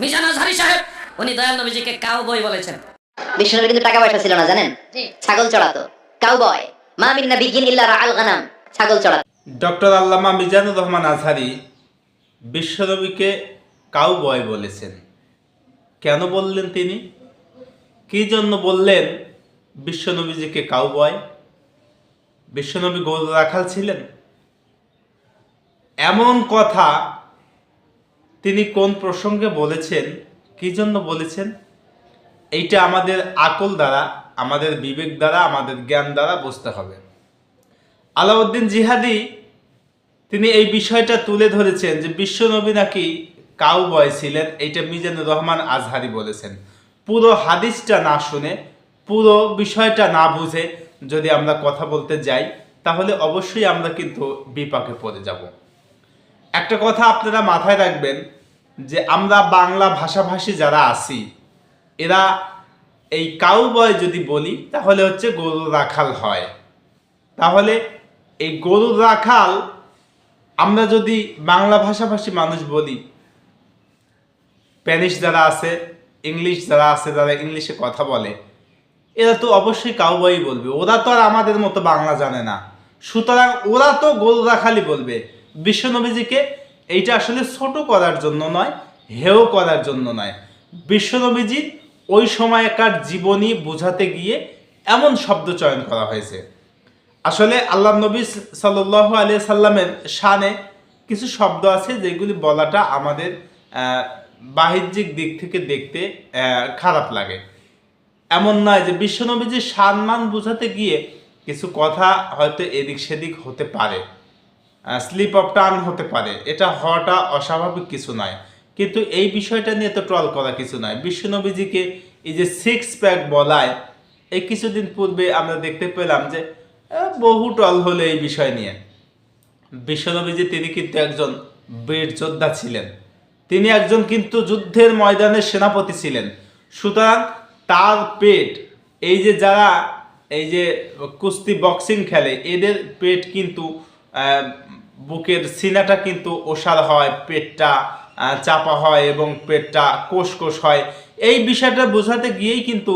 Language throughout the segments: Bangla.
মিজান আজহারি সাহেব উনি দয়াল নবীজিকে কাউ বই বলেছেন। বিষ্ণুনবীর কিন্তু টাকা পয়সা ছিল না জানেন? ছাগল চড়াতো। কাউবয় মা মিন নাবিয়্যিন ইল্লা রাআল গানাম। ছাগল চড়াতো। ডক্টর আল্লামা মিজানুর রহমান আজহারি বিশ্বনবীকে কাউ বয় বলেছেন। কেন বললেন তিনি? কি জন্য বললেন বিশ্বনবীজিকে কাউ বয় বিশ্বনবী গরু রাখাল ছিলেন? এমন কথা তিনি কোন প্রসঙ্গে বলেছেন, কি জন্য বলেছেন? এইটা আমাদের আকল দ্বারা, আমাদের বিবেক দ্বারা, আমাদের জ্ঞান দ্বারা বুঝতে হবে। আলাউদ্দিন জিহাদি, তিনি এই বিষয়টা তুলে ধরেছেন যে বিশ্বনবী নাকি কাউ বয় ছিলেন, এইটা মিজানুর রহমান আজহারি বলেছেন। পুরো হাদিসটা না শুনে, পুরো বিষয়টা না বুঝে যদি আমরা কথা বলতে যাই, তাহলে অবশ্যই আমরা কিন্তু বিপাকে পড়ে যাব। একটা কথা আপনারা মাথায় রাখবেন যে আমরা বাংলা ভাষাভাষী যারা আছি, এরা এই কাউ বয় যদি বলি, তাহলে হচ্ছে গরু রাখাল হয়। তাহলে এই গরুর রাখাল, আমরা যদি বাংলা ভাষাভাষী মানুষ বলি, স্প্যানিশ যারা আছে, ইংলিশ যারা আছে, যারা ইংলিশে কথা বলে, এরা তো অবশ্যই কাউবয়ই বলবে। ওরা তো আর আমাদের মতো বাংলা জানে না। সুতরাং ওরা তো গরু রাখালি বলবে। বিশ্বনবীজিকে এইটা আসলে ছোট করার জন্য নয়, হেও করার জন্য নয়। বিশ্বনবীজি ওই সময়কার জীবনী বোঝাতে গিয়ে এমন শব্দ চয়ন করা হয়েছে। আসলে আল্লাহ নবী সাল্লাহ আলিয়া সাল্লামের শানে কিছু শব্দ আছে যেগুলি বলাটা আমাদের বাহ্যিক দিক থেকে দেখতে খারাপ লাগে। এমন নয় যে বিশ্বনবীজির সম্মান বোঝাতে গিয়ে কিছু কথা হয়তো এদিক সেদিক হতে পারে। স্লিপ অফ টার্ন হতে পারে। এটা হওয়াটা অস্বাভাবিক কিছু নয়। কিন্তু এই বিষয়টা নিয়ে তো ট্রল করা কিছু নয়। বিশ্বনবীজিকে এই যে সিক্স প্যাক বলায়, এই কিছুদিন পূর্বে আমরা দেখতে পেলাম যে বহু ট্রল হলো এই বিষয় নিয়ে। বিশ্বনবীজি তিনি কিন্তু একজন বীর যোদ্ধা ছিলেন। তিনি একজন কিন্তু যুদ্ধের ময়দানের সেনাপতি ছিলেন। সুতরাং তার পেট, এই যে যারা, এই যে কুস্তি বক্সিং খেলে, এদের পেট কিন্তু বুকের সিনাটা কিন্তু ওষার হয়, পেটটা চাপা হয় এবং পেটটা কোষ কোষ হয়। এই বিষয়টা বোঝাতে গিয়েই কিন্তু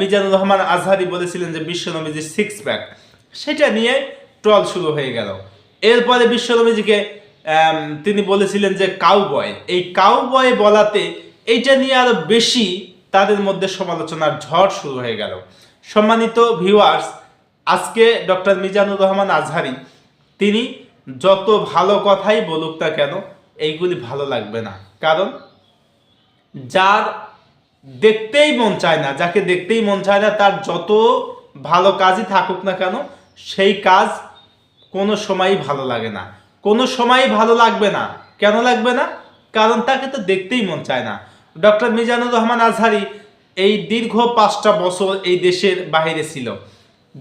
মিজানুর রহমান আজহারি বলেছিলেন যে বিশ্বনবীজির সিক্স প্যাক সেটা নিয়ে ট্রল শুরু হয়ে গেল। এরপরে বিশ্বনবীজিকে তিনি বলেছিলেন যে কাউ বয় এই কাউ বয় বলাতে এইটা নিয়ে আরও বেশি তাদের মধ্যে সমালোচনার ঝড় শুরু হয়ে গেল। সম্মানিত ভিউয়ার্স আজকে ডক্টর মিজানুর রহমান আজহারি, তিনি যত ভালো কথাই বলুক না কেন, এইগুলি ভালো লাগবে না। কারণ, যার দেখতেই মন চায় না, যাকে দেখতেই মন চায় না, তার যত ভালো কাজই থাকুক না কেন, সেই কাজ কোনো সময়ই ভালো লাগে না। কোনো সময়ই ভালো লাগবে না। কেন লাগবে না? কারণ তাকে তো দেখতেই মন চায় না। ডক্টর মিজানুর রহমান আজহারি এই দীর্ঘ পাঁচটা বছর এই দেশের বাইরে ছিল।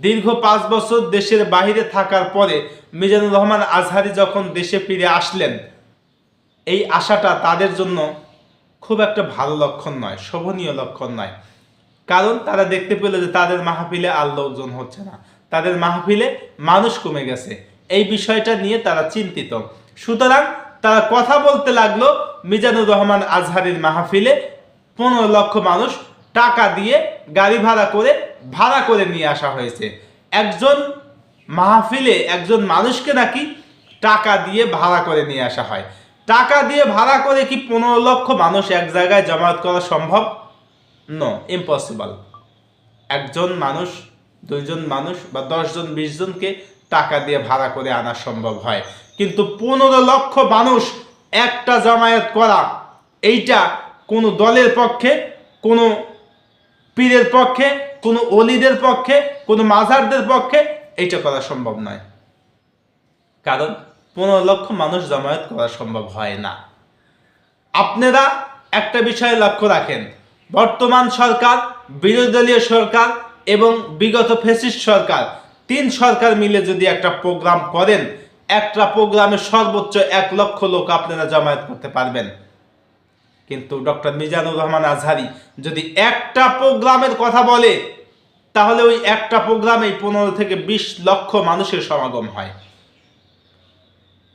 দীর্ঘ পাঁচ বছর দেশের বাইরে থাকার পরে মিজানুর রহমান আজহারি যখন দেশে ফিরে আসলেন, এই আশাটা তাদের জন্য খুব একটা ভালো লক্ষণ নয়, শোভনীয় লক্ষণ নয়। কারণ তারা দেখতে পেল যে তাদের মাহফিলে আর লোকজন হচ্ছে না। তাদের মাহফিলে মানুষ কমে গেছে। এই বিষয়টা নিয়ে তারা চিন্তিত। সুতরাং তারা কথা বলতে লাগল মিজানুর রহমান আজহারির মাহফিলে। পনেরো লক্ষ মানুষ টাকা দিয়ে গাড়ি ভাড়া করে ভাড়া করে নিয়ে আসা হয়েছে। একজন মাহফিলে একজন মানুষকে নাকি টাকা দিয়ে ভাড়া করে নিয়ে আসা হয়। টাকা দিয়ে ভাড়া করে কি পনেরো লক্ষ মানুষ এক জায়গায় জমায়েত করা সম্ভব? নো ইম্পসিবল একজন মানুষ, দুইজন মানুষ বা দশজন বিশ জনকে টাকা দিয়ে ভাড়া করে আনা সম্ভব হয়। কিন্তু পনেরো লক্ষ মানুষ একটা জামায়াত করা, এইটা কোনো দলের পক্ষে, কোনো পীরের পক্ষে কোনো অলিদের পক্ষে, কোনো মাজারদের পক্ষে এইটা করা সম্ভব নয়। কারণ পনেরো লক্ষ মানুষ জমায়েত করা সম্ভব হয় না। আপনারা একটা বিষয়ে লক্ষ্য রাখেন, বর্তমান সরকার, বিরোধী দলীয় সরকার এবং বিগত ফেসিস্ট সরকার, তিন সরকার মিলে যদি একটা প্রোগ্রাম করেন, একটা প্রোগ্রামে সর্বোচ্চ এক লক্ষ লোক আপনারা জমায়েত করতে পারবেন। কিন্তু ডক্টর মিজানুর রহমান আজহারি যদি একটা প্রোগ্রামের কথা বলে, তাহলে ওই একটা প্রোগ্রামেই পনেরো থেকে বিশ লক্ষ মানুষের সমাগম হয়।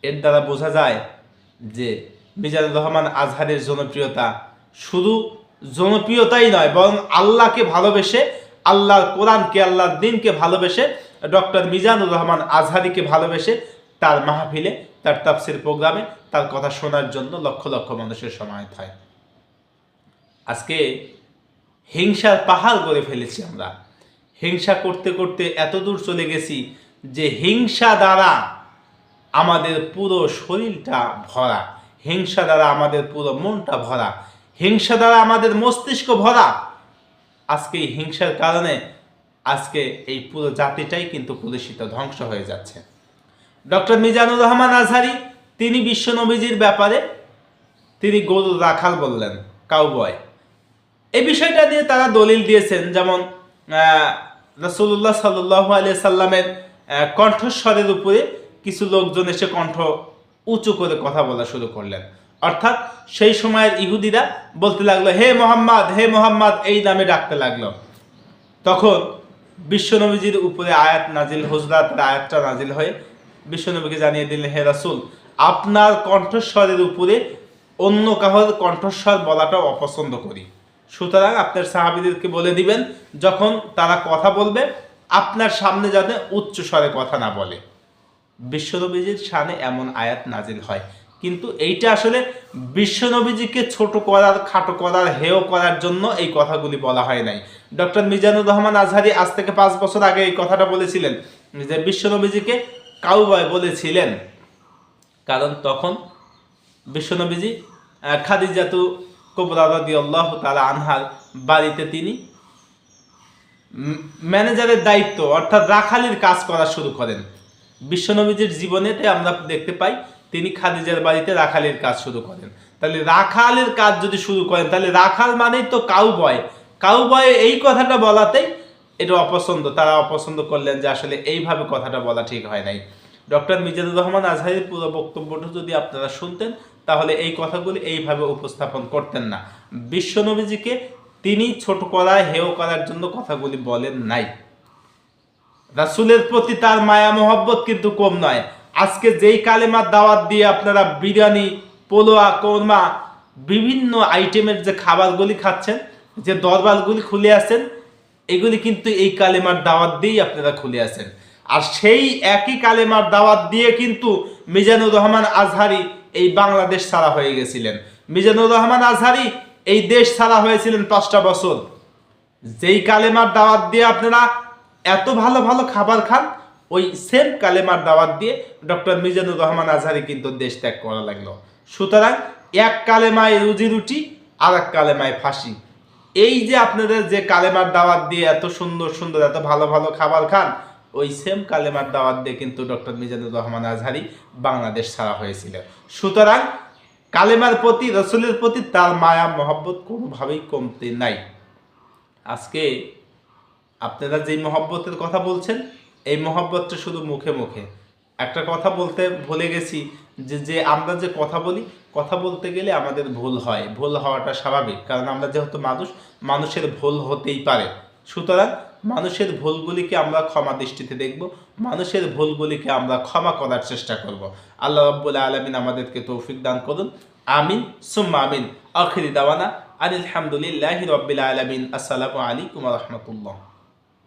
এর দ্বারা বোঝা যায় যে মিজানুর রহমান আজহারের জনপ্রিয়তা শুধু জনপ্রিয়তাই নয়, বরং আল্লাহকে ভালোবেসে, আল্লাহর কোরআনকে, আল্লাহর দিনকে ভালোবেসে, ডক্টর মিজানুর রহমান আজহারিকে ভালোবেসে তার মাহফিলে, তার তাফসির প্রোগ্রামে তার কথা শোনার জন্য লক্ষ লক্ষ মানুষের সময় হয় আজকে হিংসার পাহাড় করে ফেলেছি আমরা। হিংসা করতে করতে এত দূর চলে গেছি যে হিংসা দ্বারা আমাদের পুরো শরীরটা ভরা। হিংসা দ্বারা আমাদের পুরো মনটা ভরা। হিংসা দ্বারা আমাদের মস্তিষ্ক ভরা। আজকে এই হিংসার কারণে আজকে এই পুরো জাতিটাই কিন্তু কলুষিত, ধ্বংস হয়ে যাচ্ছে। ডক্টর মিজানুর রহমান আজহারি তিনি বিশ্ব নবীজির ব্যাপারে তিনি গরু রাখাল বললেন কাউবয় এই বিষয়টা নিয়ে তারা দলিল দিয়েছেন, যেমন রসুল্লাহ সাল্লাহ আলিয়া সাল্লামের কণ্ঠস্বরের উপরে কিছু লোকজন এসে কণ্ঠ উঁচু করে কথা বলা শুরু করলেন। অর্থাৎ সেই সময়ের ইহুদিরা বলতে লাগল, হে মোহাম্মদ হে মোহাম্মদ, এই নামে ডাকতে লাগল। তখন বিশ্বনবীজির উপরে আয়াত নাজিল হুজরাতের আয়াতটা নাজিল হয়ে বিশ্বনবীকে জানিয়ে দিলেন, হে রাসূল আপনার কণ্ঠস্বরের উপরে অন্য কাহর কণ্ঠস্বর বলাটা অপছন্দ করি। সুতরাং আপনার সাহাবিদেরকে বলে দিবেন, যখন তারা কথা বলবে, আপনার সামনে যাতে উচ্চ স্বরে কথা না বলে। বিশ্বনবীজির শানে এমন আয়াত নাজিল হয়। কিন্তু এইটা আসলে বিশ্বনবীজিকে ছোট করার, খাটো করার, হেয় করার জন্য এই কথাগুলি বলা হয় নাই। ডক্টর মিজানুর রহমান আজহারি আজ থেকে পাঁচ বছর আগে এই কথাটা বলেছিলেন যে বিশ্বনবীজিকে কাউবয় বলেছিলেন কারণ তখন বিশ্বনবীজি খাদিজাতু কবরা রাদিয়াল্লাহু তাআলা আনহার বাড়িতে তিনি ম্যানেজারের দায়িত্ব, অর্থাৎ রাখালির কাজ করা শুরু করেন। বিশ্বনবীজির জীবনেতে আমরা দেখতে পাই, তিনি খাদিজার বাড়িতে রাখালের কাজ শুরু করেন। তাহলে রাখালের কাজ যদি শুরু করেন, তাহলে রাখাল মানেই তো কাউ বয় কাউবয়। কাউবয় এই কথাটা বলাতেই এটা অপছন্দ। তারা অপছন্দ করলেন যে আসলে এইভাবে কথাটা বলা ঠিক হয় নাই। ডক্টর মিজানুর রহমান আজহারের পুরো বক্তব্যটা যদি আপনারা শুনতেন, তাহলে এই কথাগুলি এইভাবে উপস্থাপন করতেন না। বিশ্বনবীজিকে তিনি ছোট করায় হেয় করার জন্য কথাগুলি বলেন নাই। রাসুলের প্রতি তার মায়া, মোহব্বত কিন্তু কম নয়। আজকে যেই কালেমার দাওয়াত দিয়ে আপনারা বিরিয়ানি, পোলোয়া, কোরমা, বিভিন্ন আইটেমের যে খাবারগুলি খাচ্ছেন, যে দরবারগুলি খুলে আছেন এগুলি কিন্তু এই কালেমার দাওয়াত দিয়েই আপনারা খুলে আছেন আর সেই একই কালেমার দাওয়াত দিয়ে কিন্তু মিজানুর রহমান আজহারি এই বাংলাদেশ ছাড়া হয়ে গেছিলেন। মিজানুর রহমান আজহারি এই দেশ ছাড়া হয়েছিলেন পাঁচটা বছর। যেই কালেমার দাওয়াত দিয়ে আপনারা এত ভালো ভালো খাবার খান, ওই সেম কালেমার দাওয়াত দিয়ে ডক্টর মিজানুর রহমান আজহারি কিন্তু দেশ ত্যাগ করা লাগল। সুতরাং এক কালেমায় রুজি রুটি আর এক কালেমায় ফাঁসি। এই যে আপনাদের যে কালেমার দাওয়াত দিয়ে এত সুন্দর সুন্দর, এত ভালো ভালো খাবার খান ওই সেম কালেমার দাওয়াত দিয়ে কিন্তু ডক্টর মিজানুর রহমান আজহারি বাংলাদেশ ছাড়া হয়েছিল। সুতরাং কালেমার প্রতি, রসুলের প্রতি তার মায়া, মহব্বত কোনোভাবেই কমতে নাই। আজকে আপনারা যেই মহব্বতের কথা বলছেন, এই মহব্বতটা শুধু মুখে মুখে। একটা কথা বলতে ভুলে গেছি যে যে আমরা যে কথা বলি, কথা বলতে গেলে আমাদের ভুল হয়। ভুল হওয়াটা স্বাভাবিক, কারণ আমরা যেহেতু মানুষ, মানুষের ভুল হতেই পারে। সুতরাং মানুষের ভুলগুলিকে আমরা ক্ষমা দৃষ্টিতে দেখব মানুষের ভুলগুলিকে আমরা ক্ষমা করার চেষ্টা করব। আল্লাহ রব্বুল আলমিন আমাদেরকে তৌফিক দান করুন। আমিন সুম্মা আমিন। আখিরি দাওয়ানা। আলহামদুলিল্লাহ হামদুলিল্লাহি রব্বিল আলামিন। আসসালামু আলাইকুম রাহমাতুল্লাহ।